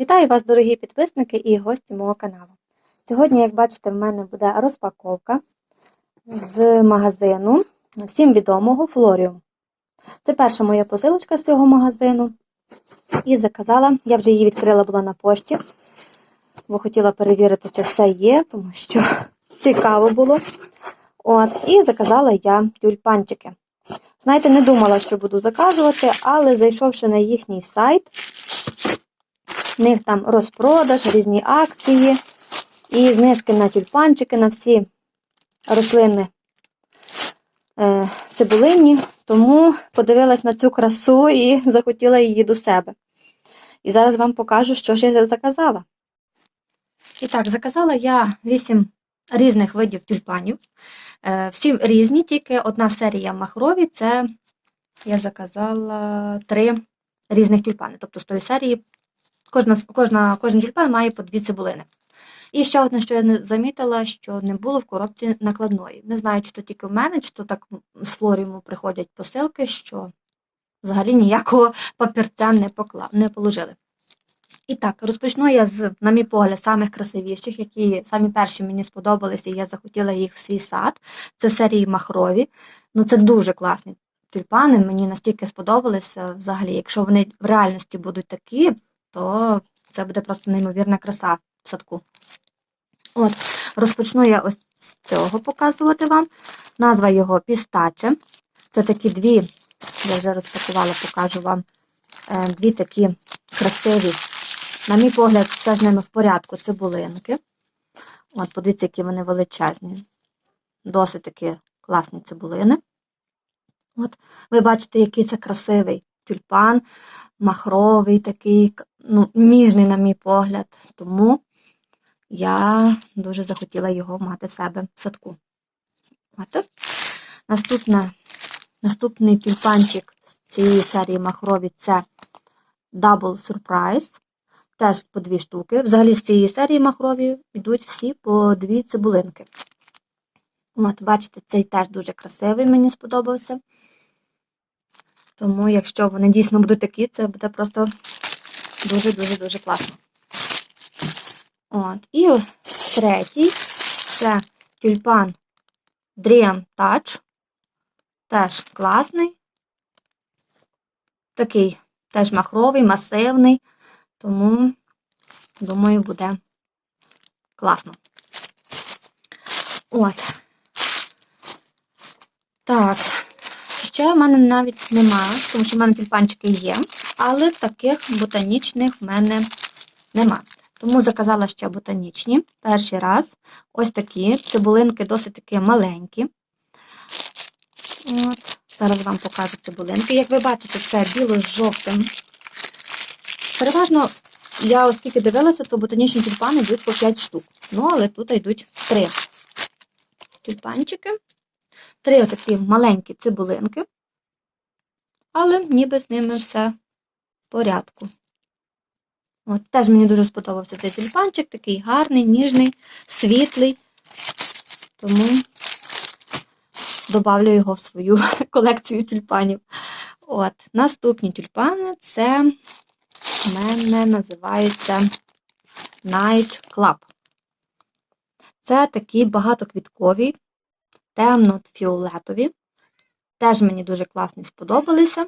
Вітаю вас, дорогі підписники і гості мого каналу. Сьогодні, як бачите, в мене буде розпаковка з магазину всім відомого Флоріум. Це перша моя посилочка з цього магазину. І заказала, я вже її відкрила була на пошті, бо хотіла перевірити, чи все є, тому що цікаво було. От, І заказала я тюльпанчики. Знаєте, не думала, що буду заказувати, але зайшовши на їхній сайт, в них там розпродаж, різні акції і знижки на тюльпанчики, на всі рослини е, цибулинні. Тому подивилась на цю красу і захотіла її до себе. І зараз вам покажу, що ж я заказала. І так, заказала я 8 різних видів тюльпанів. Е, всі різні, тільки одна серія махрові це я заказала три різних тюльпани. Тобто з тої серії кожна, кожна, кожен тюльпан має по дві цибулини. І ще одне, що я не замітила, що не було в коробці накладної. Не знаю, чи то тільки в мене, чи то так з флоріуму приходять посилки, що взагалі ніякого папірця не, покла... не положили. І так, розпочну я з, на мій погляд, самих красивіших, які самі перші мені сподобалися, і я захотіла їх в свій сад. Це серії махрові. Ну, це дуже класні тюльпани. Мені настільки сподобалися взагалі. Якщо вони в реальності будуть такі, то це буде просто неймовірна краса в садку. От, розпочну я ось з цього показувати вам. Назва його пістаче. Це такі дві, я вже розпакувала, покажу вам е, дві такі красиві. На мій погляд, все з ними в порядку цибулинки. От, подивіться, які вони величезні. Досить такі класні цибулини. От, ви бачите, який це красивий тюльпан, махровий такий, ну, ніжний, на мій погляд. Тому я дуже захотіла його мати в себе в садку. От. Наступна, наступний тюльпанчик з цієї серії махрові це Double Surprise. Теж по дві штуки. Взагалі з цієї серії махрові йдуть всі по дві цибулинки. От, бачите, цей теж дуже красивий, мені сподобався. Тому, якщо вони дійсно будуть такі, це буде просто дуже-дуже-дуже класно. От. І третій це тюльпан Dream Touch. Теж класний. Такий теж махровий, масивний. Тому, думаю, буде класно. От. Так. Ще в мене навіть нема, тому що в мене тюльпанчики є, але таких ботанічних в мене нема. Тому заказала ще ботанічні. Перший раз. Ось такі. Цибулинки досить такі маленькі. От. Зараз вам покажу цибулинки. Як ви бачите, це біло з жовтим. Переважно, я оскільки дивилася, то ботанічні тюльпани йдуть по 5 штук. Ну, але тут йдуть 3 тюльпанчики. Три отакі маленькі цибулинки. Але ніби з ними все в порядку. От, Теж мені дуже сподобався цей тюльпанчик, такий гарний, ніжний, світлий. Тому добавлю його в свою колекцію тюльпанів. От, Наступні тюльпани це в мене називаються Night Club. Це такі багатоквіткові, темно-фіолетові. Теж мені дуже класні сподобалися.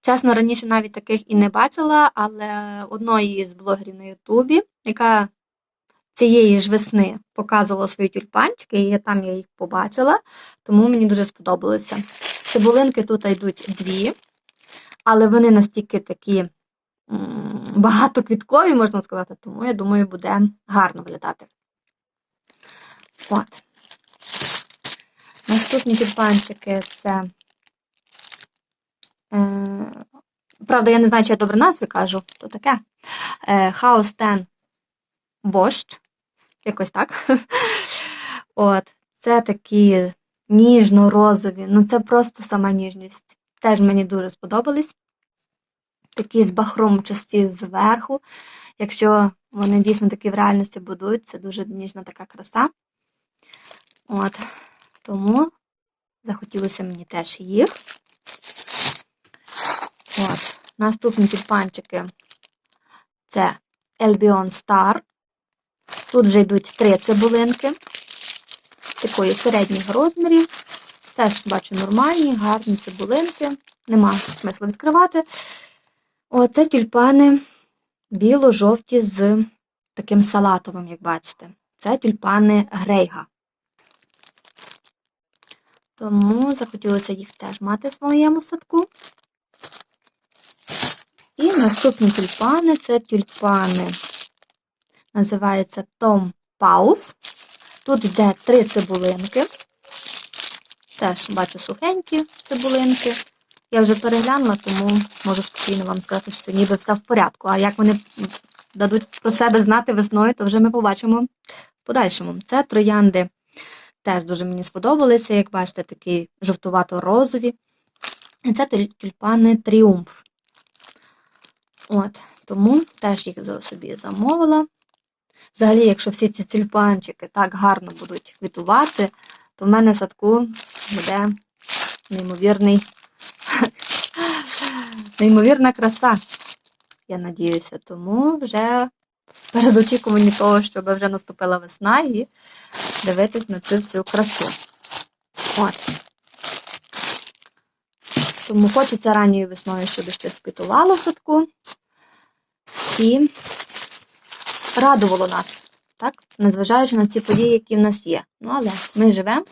Чесно, раніше навіть таких і не бачила, але одної з блогерів на Ютубі, яка цієї ж весни показувала свої тюльпанчики, і там я їх побачила, тому мені дуже сподобалося. Цибулинки тут йдуть дві, але вони настільки такі багатоквіткові, можна сказати, тому я думаю, буде гарно виглядати. От. Наступні тюльпанчики це. Е, правда, я не знаю, чи я добре назви кажу, то таке. Е, Хаустен Бощ. Якось так. От. Це такі ніжно-розові. Ну, це просто сама ніжність. Теж мені дуже сподобались. Такі з бахромчасті зверху. Якщо вони дійсно такі в реальності будуть, це дуже ніжна така краса. От. Тому захотілося мені теж їх. От. Наступні тюльпанчики Це Albion Star. Тут вже йдуть три цибулинки такої середніх розмірів. Теж бачу нормальні, гарні цибулинки. Нема смислу відкривати. Оце тюльпани біло-жовті з таким салатовим, як бачите. Це тюльпани Грейга. Тому захотілося їх теж мати в своєму садку. І наступні тюльпани це тюльпани. Називається Том Паус. Тут йде три цибулинки. Теж бачу сухенькі цибулинки. Я вже переглянула, тому можу спокійно вам сказати, що ніби все в порядку. А як вони дадуть про себе знати весною, то вже ми побачимо в подальшому. Це троянди теж дуже мені сподобалися, як бачите, такі жовтувато-розові. І це тюльпани Тріумф. От, тому теж їх собі замовила. Взагалі, якщо всі ці тюльпанчики так гарно будуть квітувати, то в мене в садку буде неймовірний, неймовірна краса. Я надіюся, тому вже перед очікуванням того, щоб вже наступила весна і дивитись на цю всю красу. От. Тому хочеться ранньою весною, щоб щось квітувало в садку. І радувало нас, так? Незважаючи на ці події, які в нас є. Ну, але ми живемо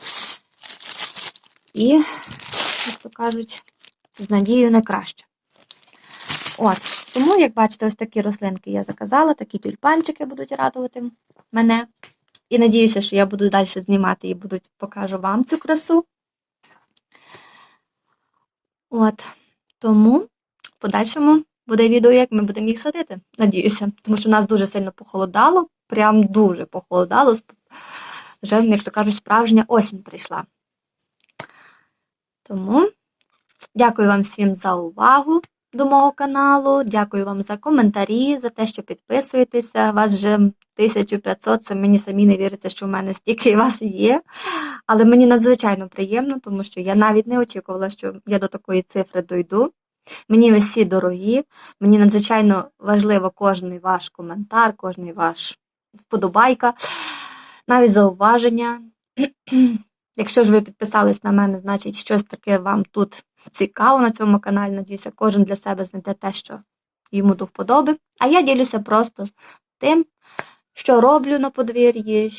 і, як то кажуть, з надією на краще. От, тому, як бачите, ось такі рослинки я заказала, такі тюльпанчики будуть радувати мене. І надіюся, що я буду далі знімати і буду, покажу вам цю красу. От, тому в подальшому буде відео, як ми будемо їх садити. Надіюся, тому що нас дуже сильно похолодало, прям дуже похолодало. Вже, як то кажуть, справжня осінь прийшла. Тому дякую вам всім за увагу до мого каналу. Дякую вам за коментарі, за те, що підписуєтеся. Вас вже 1500, це мені самі не віриться, що в мене стільки вас є. Але мені надзвичайно приємно, тому що я навіть не очікувала, що я до такої цифри дойду. Мені ви всі дорогі, мені надзвичайно важливо кожний ваш коментар, кожний ваш вподобайка, навіть зауваження. Якщо ж ви підписались на мене, значить щось таке вам тут цікаво на цьому каналі. Надіюся, кожен для себе знайде те, що йому до вподоби. А я ділюся просто тим, що роблю на подвір'ї,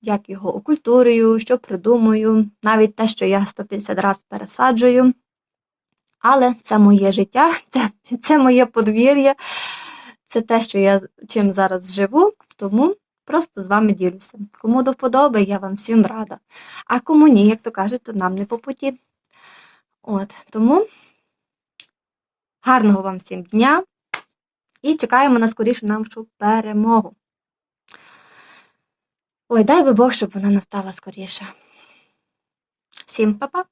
як його окультурюю, що придумую, навіть те, що я 150 разів пересаджую. Але це моє життя, це, це моє подвір'я, це те, що я чим зараз живу, тому просто з вами ділюся. Кому до вподоби, я вам всім рада. А кому ні, як то кажуть, то нам не по путі. От, тому гарного вам всім дня і чекаємо на скорішу нашу перемогу. Ой, дай би Бог, щоб вона настала скоріше. Всім па-па!